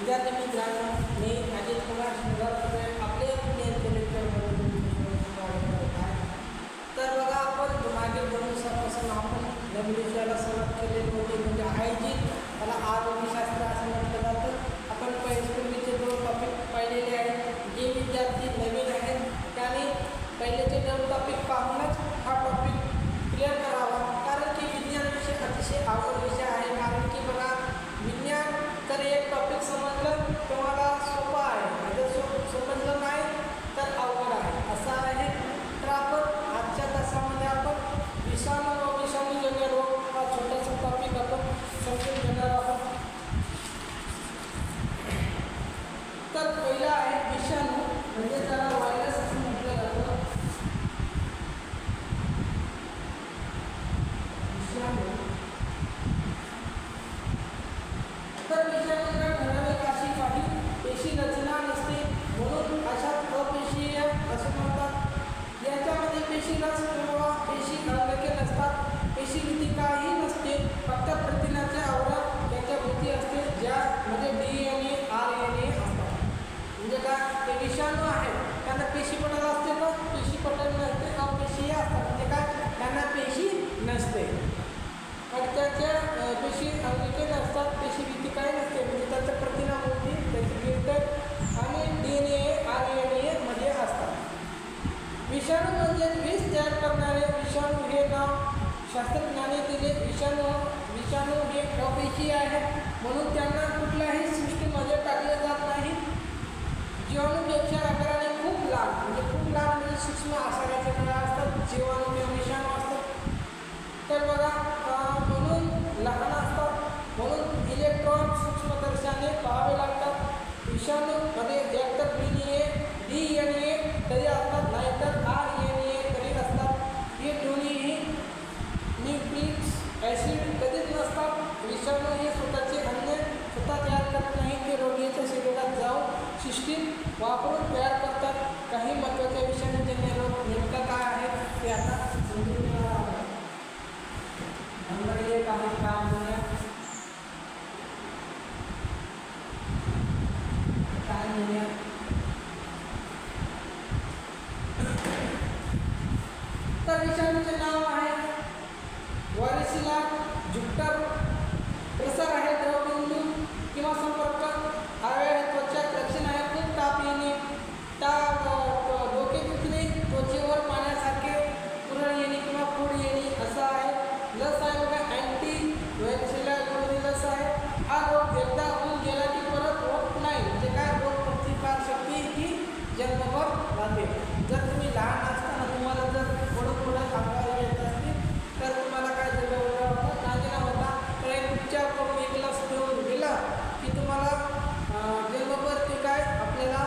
विद्यार्थी मित्रांनो मी अजित कुमार शिंगारपुरे आपले पुणे तर बघा आपण मागील दोन दिवसापासून आपण नवीन विषयाला सुरुवात केलेली होती. म्हणजे हायजीन मला आरोग्यशास्त्र असं म्हटलं जातं आपण पहिले पूर्वीचे दोन टॉपिक पाहिलेले आहेत जे विद्यार्थी नवीन आहेत त्याने पहिलेचे दोन टॉपिक पाहूनच हा टॉपिक क्लिअर करावा कारण की विज्ञान विषय अतिशय आवड विषय आहे कारण की बघा विज्ञान तर एक टॉपिक समजलं तुम्हाला सोपं आहे जर सो समजलं नाही तर अवघड आहे असं आहे तर आपण आजच्या तासामध्ये आपण विषाणू व विषाणूजन्य रोग हा समजून घेणार आहोत तर पहिला आहे विषाणू. म्हणजे त्याला व्हायरस असं म्हटलं जातं. विषाणू. तर ठराविक अशी काही पेशी रचना नसते. म्हणून अशा अपेशीय असं म्हणतात. याच्यामध्ये पेशी रस किंवा पेशी अंगके नसतात. पेशी काही नसते फक्त प्रथिनाचे आवरण याच्या भीती असते ज्यामध्ये D N A R N A असतात. म्हणजे काय? ते विषाणू आहेत. त्यांना पेशी पटल असते ना पेशी पटल नसते. पेशी असतात. म्हणजे काय? त्यांना पेशी नसते मग त्याच्या अ, पेशी अंगिके नसतात पेशी भीती काही नसते म्हणजे त्याचं प्रतिनाम होती त्याची कीर्तक आणि D N A R N A मध्ये असतात विषाणू म्हणजे विष तयार करणारे विषाणू हे नाव शास्त्रज्ञाने दिले विषाणू विषाणू हे अपेशी आहेत म्हणून त्यांना कुठल्याही सृष्टीमध्ये टाकले जात नाही जीवाणूपेक्षा आकाराने खूप लहान म्हणजे खूप लहान म्हणजे सूक्ष्म आकाराचे कळा असतात जीवाणू किंवा विषाणू असतात. तर बघा म्हणून लहान असतात म्हणून इलेक्ट्रॉन सूक्ष्मदर्शाने पाहावे लागतात. विषाणूमध्ये एकतर D A D N A तरी असतात नाहीतर आर एन ए तरी असतात. हे दोन्हीही न्यूक्लिक ॲसिड कधीच नसतात. विषाणू हे स्वतःचे अन्न स्वतः तयार करत नाही ते रोगीच्या शरीरात जाऊन सिस्टीम वापरून तयार करतात काही महत्त्वाचे विषाणूजन्य रोग नेमका काय आहे ते आता समजून घेणार आहोत नंबर एक आहे कामण्या कामण्या तर विषाणूचे नाव आहे वॉरिसिला जुप्टर प्रसार आहे द्रवबिंदू किंवा संपर्क हवे आहे त्वचा लक्षण आहे खूप ताप येणे त्या डोके दुखणे त्वचेवर पाण्यासारखे पुरण येणे किंवा पूड येणे असं आहे लस आहे बघा अँटी व्हॅक्सिला गोळी लस आहे हा रोग एकदा होऊन गेला की परत होत नाही म्हणजे काय रोग प्रतिकार शक्ती ही जन्मभर राहते जर तुम्ही लहान असताना तुम्हाला जर थोडं थोडं अंगावर येत असतील तर तुम्हाला काय झालं होतं कांजिना होता तर एक उपचार करून एक लस देऊन दिला की तुम्हाला अं, जन्मभर ते काय आपल्याला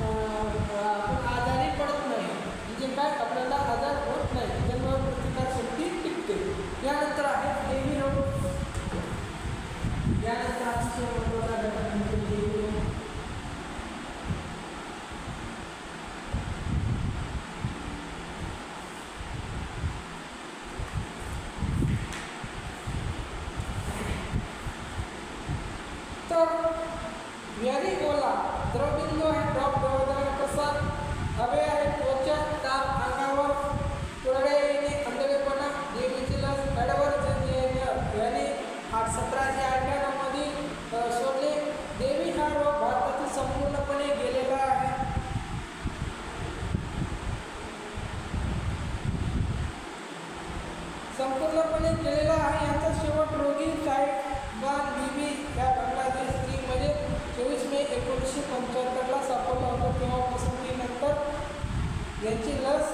अं, आपण आजारी पडत नाही म्हणजे काय आपल्याला आजार होत नाही जन्मभर प्रतिकार शक्ती टिकते यानंतर आहे देवी रोग यानंतर अतिशय महत्त्वाचा घटक म्हणजे देवी रोग तर व्याधिगोला द्रवबिंदू आहे ड्रॉप द्रवदान प्रसार हवे आहे त्वचा ताप अंगावर तुरडे येणे अंधळेपणा देवीची लस गडवर याने आठ सतराशे अठ्ठ्याण्णवमध्ये शोधले देवी हा रोग भारतातून संपूर्णपणे गेलेला आहे. संपूर्णपणे गेलेला आहे. याचा शेवट रोगी पंच्याहत्तरला सापडला होता तेव्हापासून ती नंतर याची लस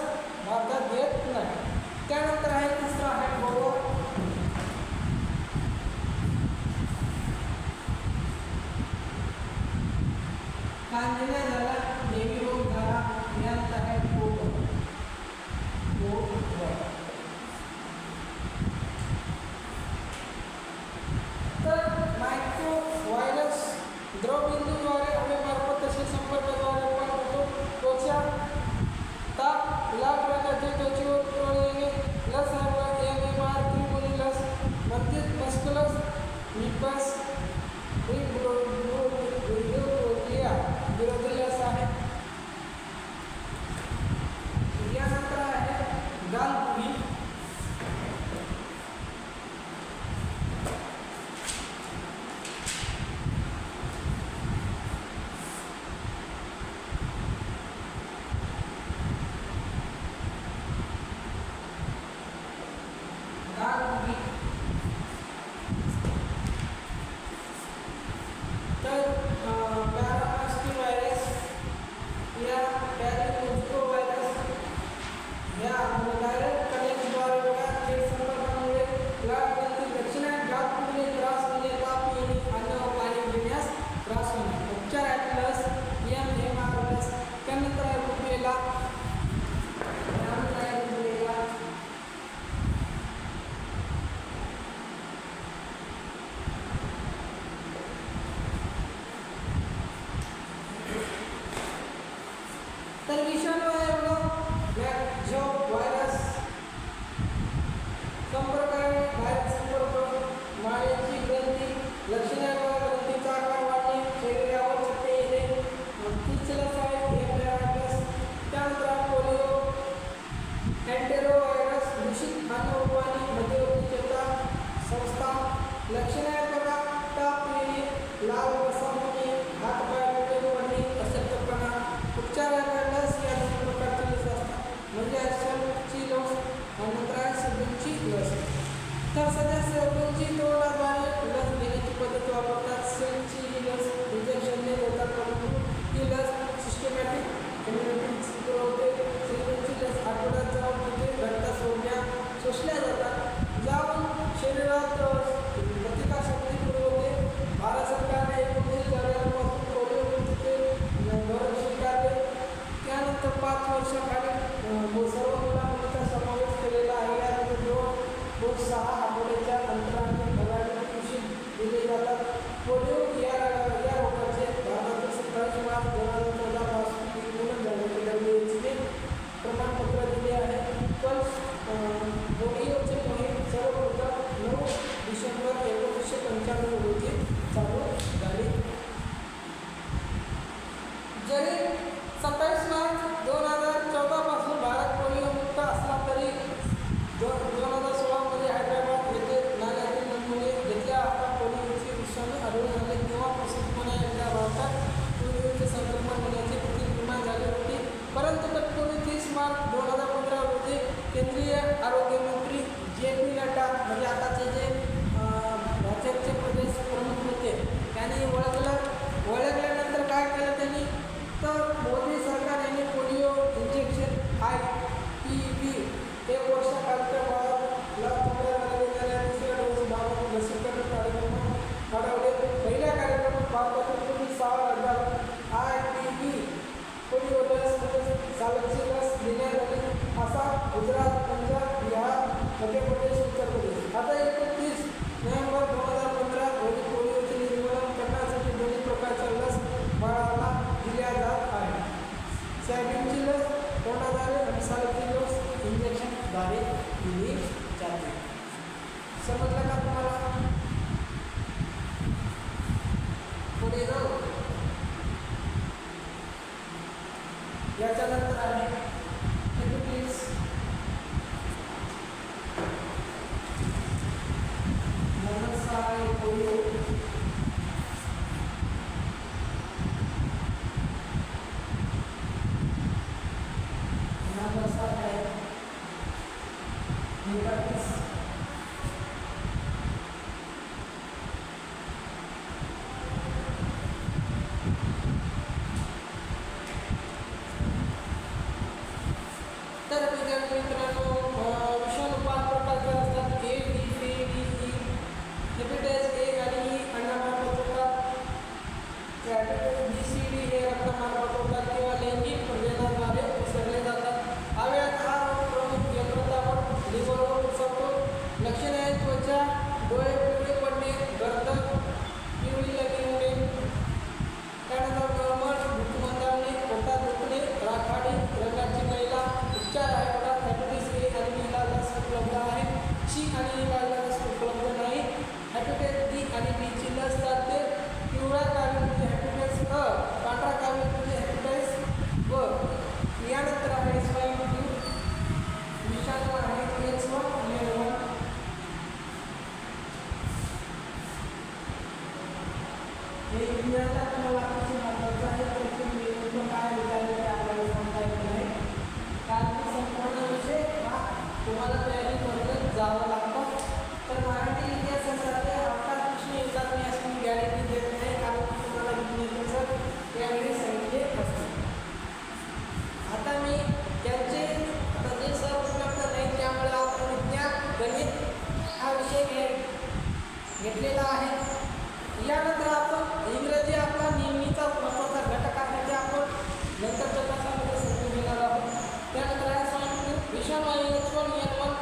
याच्यानंतर आहे घेतलेला आहे. यानंतर आपण इंग्रजी आपला नेहमीचा महत्त्वाचा घटक आहे ते आपण नंतरच्या तासामध्ये समजून घेणार आहोत. त्यानंतर आहे सॉफ्ट विषाणू एक्स वन एन वन